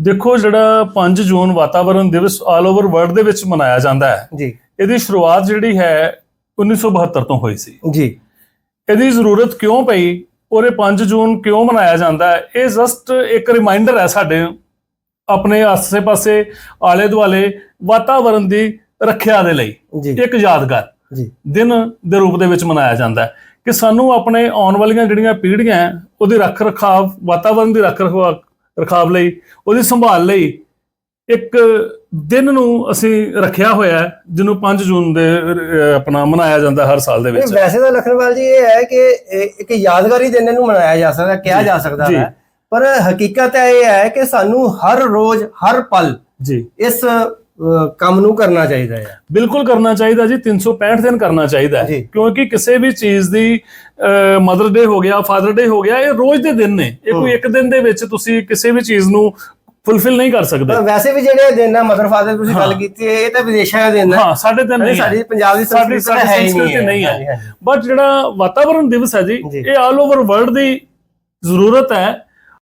ਦੇਖੋ ਜਿਹੜਾ 5 ਜੂਨ ਵਾਤਾਵਰਣ ਦਿਵਸ ਆਲ ਓਵਰ ਵਰਲਡ ਦੇ ਵਿੱਚ ਮਨਾਇਆ ਜਾਂਦਾ ਹੈ ਜੀ। ਇਹਦੀ ਸ਼ੁਰੂਆਤ ਜਿਹੜੀ ਹੈ 1972 ਤੋਂ ਹੋਈ ਸੀ। ਜੀ। ਇਹਦੀ ਜ਼ਰੂਰਤ ਕਿਉਂ ਪਈ? ਔਰ ਇਹ 5 ਜੂਨ ਕਿਉਂ ਮਨਾਇਆ ਜਾਂਦਾ ਹੈ? ਇਹ ਜਸਟ ਇੱਕ ਰਿਮਾਈਂਡਰ ਹੈ ਸਾਡੇ ਆਪਣੇ ਆਸੇ-ਪਾਸੇ ਆਲੇ ਦੁਆਲੇ ਵਾਤਾਵਰਣ ਦੀ ਰੱਖਿਆ ਦੇ ਲਈ। ਇੱਕ ਯਾਦਗਾਰ। ਜੀ। ਦਿਨ ਦੇ ਰੂਪ ਦੇ ਵਿੱਚ ਮਨਾਇਆ ਜਾਂਦਾ ਹੈ ਕਿ ਸਾਨੂੰ ਆਪਣੇ ਆਉਣ ਵਾਲੀਆਂ ਜਿਹੜੀਆਂ ਪੀੜ੍ਹੀਆਂ ਉਹਦੀ ਰੱਖ ਰਖਾਵ ਵਾਤਾਵਰਣ ਦੀ ਰੱਖ ਰਖਾਵ ਲਈ ਉਹਦੀ ਸੰਭਾਲ ਲਈ ਇੱਕ ਦਿਨ ਨੂੰ ਅਸੀਂ ਰੱਖਿਆ ਹੋਇਆ ਹੈ ਜਿਹਨੂੰ 5 ਜੂਨ ਦੇ ਆਪਣਾ ਮਨਾਇਆ ਜਾਂਦਾ ਹਰ ਸਾਲ ਦੇ ਵਿੱਚ। ਵੈਸੇ ਤਾਂ ਲਖਨਵਾਲ ਜੀ ਇਹ ਹੈ ਕਿ ਇੱਕ ਯਾਦਗਾਰੀ ਦਿਨ ਇਹਨੂੰ ਮਨਾਇਆ ਜਾ ਸਕਦਾ ਕਿਹਾ ਜੀ, ਸਕਦਾ। ਹੈ। ਪਰ ਹਕੀਕਤ ਇਹ ਹੈ ਕਿ ਸਾਨੂੰ ਹਰ ਰੋਜ਼ ਹਰ ਪਲ ਜੀ। ਇਸ ਕੰਮ ਨੂੰ ਕਰਨਾ ਚਾਹੀਦਾ ਹੈ। ਬਿਲਕੁਲ ਕਰਨਾ ਚਾਹੀਦਾ ਜੀ 365 ਦਿਨ ਕਰਨਾ ਚਾਹੀਦਾ ਹੈ। ਕਿਉਂਕਿ ਕਿਸੇ ਵੀ ਚੀਜ਼ ਦੀ ਮਦਰ ਡੇ ਹੋ ਗਿਆ ਫਾਦਰ ਡੇ ਹੋ ਗਿਆ ਇਹ ਰੋਜ਼ ਦੇ ਦਿਨ ਨੇ। ਇਹ ਕੋਈ ਇੱਕ ਦਿਨ ਦੇ ਵਿੱਚ ਤੁਸੀਂ ਕਿਸੇ ਵੀ ਚੀਜ਼ ਨੂੰ ਫੁੱਲਫਿਲ ਨਹੀਂ ਕਰ ਸਕਦੇ। ਵੈਸੇ ਵੀ ਜਿਹੜੇ ਦਿਨ ਆ ਮਦਰ ਫਾਦਰ ਤੁਸੀਂ ਗੱਲ ਕੀਤੀ ਇਹ ਤਾਂ ਵਿਦੇਸ਼ਾਂ ਦਾ ਦਿਨ ਹੈ ਹਾਂ ਸਾਡੇ ਦਿਨ ਨਹੀਂ ਸਾਡੀ। ਪੰਜਾਬ ਦੀ ਸੰਸਕ੍ਰਿਤੀ ਨਹੀਂ ਹੈ। ਬਟ ਜਿਹੜਾ ਵਾਤਾਵਰਣ ਦਿਵਸ ਹੈ ਜੀ। ਇਹ ਆਲ ਓਵਰ ਵਰਲਡ ਦੀ ਜ਼ਰੂਰਤ ਹੈ।